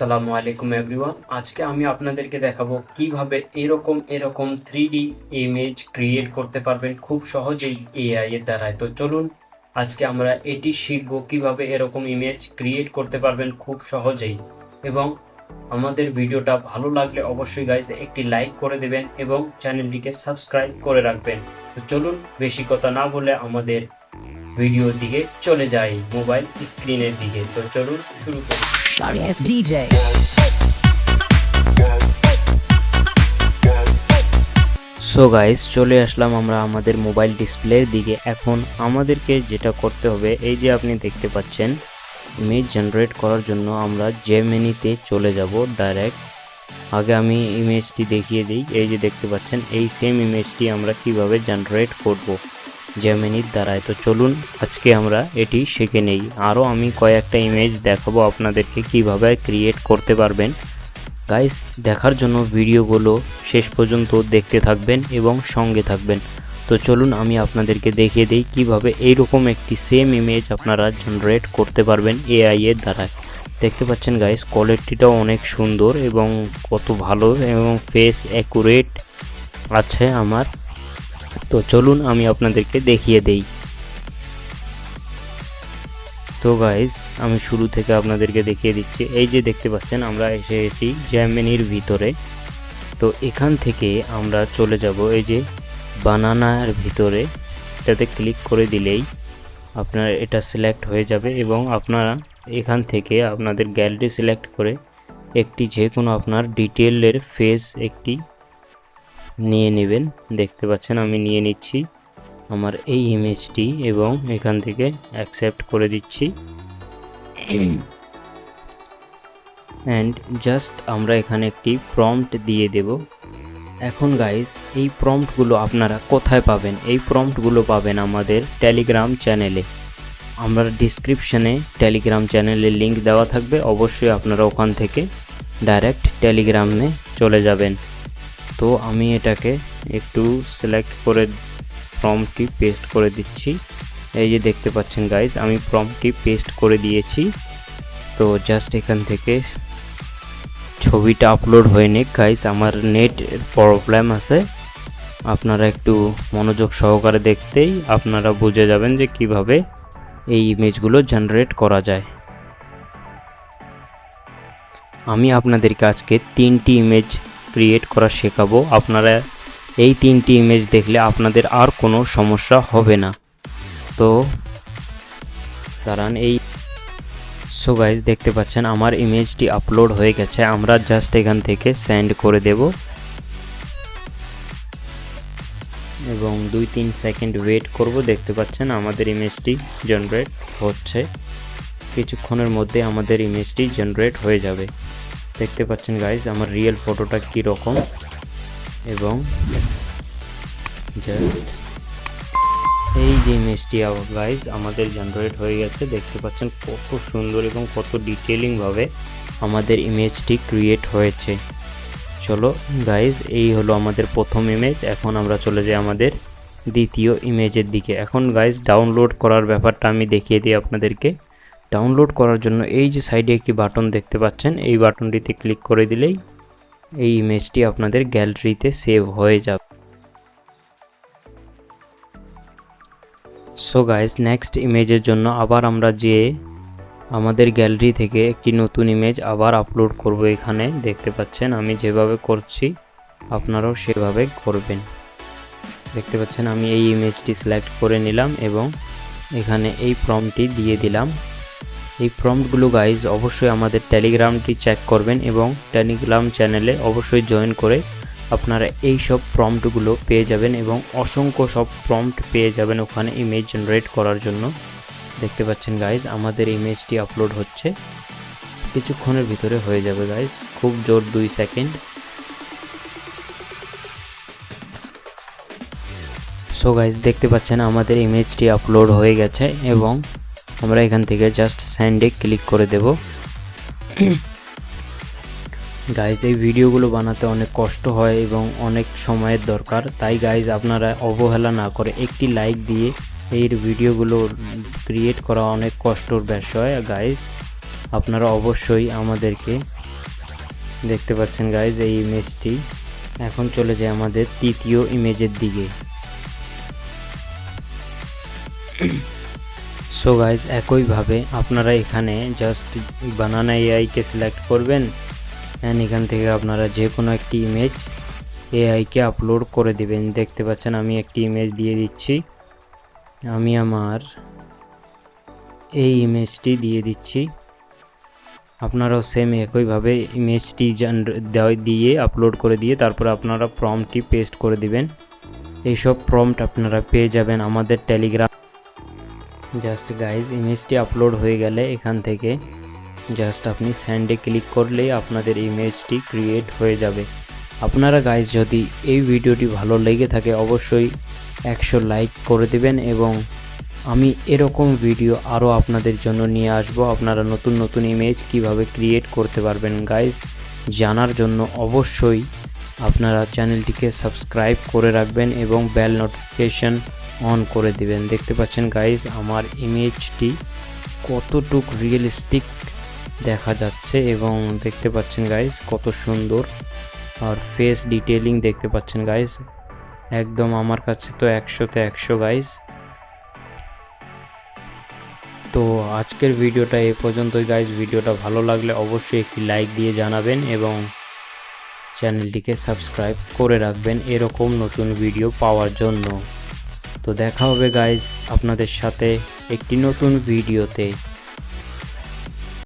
আসসালামু আলাইকুম এভরিওয়ান আজকে আমি আপনাদেরকে দেখাবো কীভাবে এরকম এরকম থ্রি ডি ইমেজ ক্রিয়েট করতে পারবেন খুব সহজেই এআই এর দ্বারায় তো চলুন, আজকে আমরা এটি শিখব কীভাবে এরকম ইমেজ ক্রিয়েট করতে পারবেন খুব সহজেই। এবং আমাদের ভিডিওটা ভালো লাগলে অবশ্যই গাইজ একটি লাইক করে দেবেন এবং চ্যানেলটিকে সাবস্ক্রাইব করে রাখবেন। তো চলুন, বেশি কথা না বলে আমাদের ভিডিওর দিকে চলে যাই মোবাইল স্ক্রিনের দিকে। তো চলুন, শুরু করি। Sorry ass DJ. So guys চলে আসলাম আমরা আমাদের মোবাইল ডিসপ্লের দিকে। এখন আমাদেরকে যেটা করতে হবে এই যে আপনি দেখতে পাচ্ছেন ইমেজ জেনারেট করার জন্য আমরা জেমিনিতে চলে যাব ডাইরেক্ট আগে আমি ইমেজটি দেখিয়ে দিই। এই যে দেখতে পাচ্ছেন এই সেম ইমেজটি আমরা কীভাবে জেনারেট করব? জেমিনির দ্বারায়। তো চলুন, আজকে আমরা এটি শিখে নেই। আরও আমি কয়েকটা ইমেজ দেখাবো আপনাদেরকে কীভাবে ক্রিয়েট করতে পারবেন। গাইস দেখার জন্য ভিডিওগুলো শেষ পর্যন্ত দেখতে থাকবেন এবং সঙ্গে থাকবেন। তো চলুন, আমি আপনাদেরকে দেখিয়ে দিই কীভাবে এইরকম একটি সেম ইমেজ আপনারা জেনারেট করতে পারবেন এআই এর দেখতে পাচ্ছেন গাইস কোয়ালিটিটাও অনেক সুন্দর এবং কত ভালো এবং ফেস অ্যাকুরেট আছে আমার। তো চলুন আমি আপনাদেরকে দেখিয়ে দেই। তো গাইস আমি শুরু থেকে আপনাদেরকে দেখিয়ে দিচ্ছি। এই যে দেখতে পাচ্ছেন, আমরা এসে গেছি জ্যামিনির ভিতরে। তো এখান থেকে আমরা চলে যাব এই যে বানানার ভিতরে। এটাতে ক্লিক করে দিলেই আপনার এটা সিলেক্ট হয়ে যাবে এবং আপনারা এখান থেকে আপনাদের গ্যালারি সিলেক্ট করে একটি যে কোনো আপনার ডিটেলের ফেস একটি নিয়ে নেবেন। দেখতে পাচ্ছেন আমি নিয়ে নিচ্ছি আমার এই ইমেজটি এবং এখান থেকে অ্যাকসেপ্ট করে দিচ্ছি। অ্যান্ড জাস্ট আমরা এখানে একটি প্রম্পট দিয়ে দেব। এখন গাইস এই প্রম্পটগুলো আপনারা কোথায় পাবেন? এই প্রম্পটগুলো পাবেন আমাদের টেলিগ্রাম চ্যানেলে আমরা ডিসক্রিপশানে টেলিগ্রাম চ্যানেলের লিঙ্ক দেওয়া থাকবে। অবশ্যই আপনারা ওখান থেকে ডাইরেক্ট টেলিগ্রামে চলে যাবেন। তো আমি এটাকে একটু সিলেক্ট করে প্রম্পটি পেস্ট করে দিচ্ছি। এই যে দেখতে পাচ্ছেন গাইজ আমি প্রম্পটি পেস্ট করে দিয়েছি। তো জাস্ট এখান থেকে ছবিটা আপলোড হয়ে নিক গাইজ আমার নেট প্রবলেম আছে। আপনারা একটু মনোযোগ সহকারে দেখতেই আপনারা বুঝে যাবেন যে কীভাবে এই ইমেজগুলো জেনারেট করা যায়। আমি আপনাদেরকে আজকে তিনটি ইমেজ ক্রিয়েট করা শেখাবো। আপনারা এই তিনটি ইমেজ দেখলে আপনাদের আর কোনো সমস্যা হবে না। তো কারণ এই সো গাইজ দেখতে পাচ্ছেন, আমার ইমেজটি আপলোড হয়ে গেছে। আমরা জাস্ট এখান থেকে সেন্ড করে দেব। এবং দুই তিন সেকেন্ড ওয়েট করব। দেখতে পাচ্ছেন, আমাদের ইমেজটি জেনারেট হচ্ছে। কিছুক্ষণের মধ্যে আমাদের ইমেজটি জেনারেট হয়ে যাবে। দেখতে পাচ্ছেন গাইজ আমার রিয়েল ফটোটা কী রকম এবং জাস্ট এই যে ইমেজটি গাইজ আমাদের জেনারেট হয়ে গেছে। দেখতে পাচ্ছেন কত সুন্দর এবং কত ডিটেলিংভাবে আমাদের ইমেজটি ক্রিয়েট হয়েছে। চলো গাইজ এই হলো আমাদের প্রথম ইমেজ এখন আমরা চলে যাই আমাদের দ্বিতীয় ইমেজের দিকে। এখন গাইজ ডাউনলোড করার ব্যাপারটা আমি দেখিয়ে দিই আপনাদেরকে। ডাউনলোড করার জন্য এই যে সাইডে একটি বাটন দেখতে পাচ্ছেন, এই বাটনটিতে ক্লিক করে দিলেই এই ইমেজটি আপনাদের গ্যালারিতে সেভ হয়ে যাবে। সো গাইস নেক্সট ইমেজের জন্য আবার আমরা যে আমাদের গ্যালারি থেকে একটি নতুন ইমেজ আবার আপলোড করব এখানে, দেখতে পাচ্ছেন আমি যেভাবে করছি, আপনারাও সেভাবে করবেন। দেখতে পাচ্ছেন আমি এই ইমেজটি সিলেক্ট করে নিলাম এবং এখানে এই ফর্মটি দিয়ে দিলাম। এই প্রম্পটগুলো গাইজ অবশ্যই আমাদের টেলিগ্রামটি চেক করবেন এবং টেলিগ্রাম চ্যানেলে অবশ্যই জয়েন করে আপনারা এই সব প্রম্পটগুলো পেয়ে যাবেন এবং অসংখ্য সব প্রম্পট পেয়ে যাবেন ওখানে ইমেজ জেনারেট করার জন্য। দেখতে পাচ্ছেন গাইজ আমাদের ইমেজটি আপলোড হচ্ছে। কিছুক্ষণের ভিতরে হয়ে যাবে গাইজ খুব জোর দুই সেকেন্ড সো গাইজ দেখতে পাচ্ছেন আমাদের ইমেজটি আপলোড হয়ে গেছে এবং আমরা এখান থেকে জাস্ট স্যান্ডে ক্লিক করে দেব। গাইজ এই ভিডিওগুলো বানাতে অনেক কষ্ট হয় এবং অনেক সময়ের দরকার। তাই গাইজ আপনারা অবহেলা না করে একটি লাইক দিয়ে এই ভিডিওগুলো ক্রিয়েট করা অনেক কষ্টর বিষয়। গাইজ আপনারা অবশ্যই আমাদেরকে দেখতে পাচ্ছেন গাইজ এই ইমেজটি এখন চলে যায় আমাদের তৃতীয় ইমেজের দিকে। সো গাইজ একইভাবে আপনারা এখানে জাস্ট বানানা এআইকে সিলেক্ট করবেন অ্যান্ড এখান থেকে আপনারা যে কোনো একটি ইমেজ এআইকে আপলোড করে দিবেন। দেখতে পাচ্ছেন আমি একটি ইমেজ দিয়ে দিচ্ছি। আমি আমার এই ইমেজটি দিয়ে দিচ্ছি। আপনারাও সেম একইভাবে ইমেজটি দিয়ে আপলোড করে দিয়ে তারপর আপনারা প্রমটি পেস্ট করে দিবেন। এইসব প্রম্পট আপনারা পেয়ে যাবেন আমাদের টেলিগ্রাম জাস্ট গাইজ ইমেজটি আপলোড হয়ে গেলে এখান থেকে জাস্ট আপনি স্যান্ডে ক্লিক করলেই আপনাদের ইমেজটি ক্রিয়েট হয়ে যাবে। আপনারা গাইজ যদি এই ভিডিওটি ভালো লেগে থাকে, অবশ্যই একশো লাইক করে দিবেন এবং আমি এরকম ভিডিও আরও আপনাদের জন্য নিয়ে আসব। আপনারা নতুন নতুন ইমেজ কীভাবে ক্রিয়েট করতে পারবেন গাইজ জানার জন্য অবশ্যই আপনারা চ্যানেলটিকে সাবস্ক্রাইব করে রাখবেন এবং বেল নোটিফিকেশন অন করে দিবেন। দেখতে পাচ্ছেন গাইজ আমার ইমেজটি কতটুক রিয়েলিস্টিক দেখা যাচ্ছে এবং দেখতে পাচ্ছেন গাইজ কত সুন্দর। আর ফেস ডিটেলিং দেখতে পাচ্ছেন গাইজ একদম আমার কাছে তো একশোতে একশো গাইজ তো আজকের ভিডিওটা এ পর্যন্তই গাইজ ভিডিওটা ভালো লাগলে অবশ্যই একটি লাইক দিয়ে জানাবেন এবং চ্যানেলটিকে সাবস্ক্রাইব করে রাখবেন এরকম নতুন ভিডিও পাওয়ার জন্য। তো দেখা হবে গাইজ আপনাদের সাথে একটি নতুন ভিডিওতে।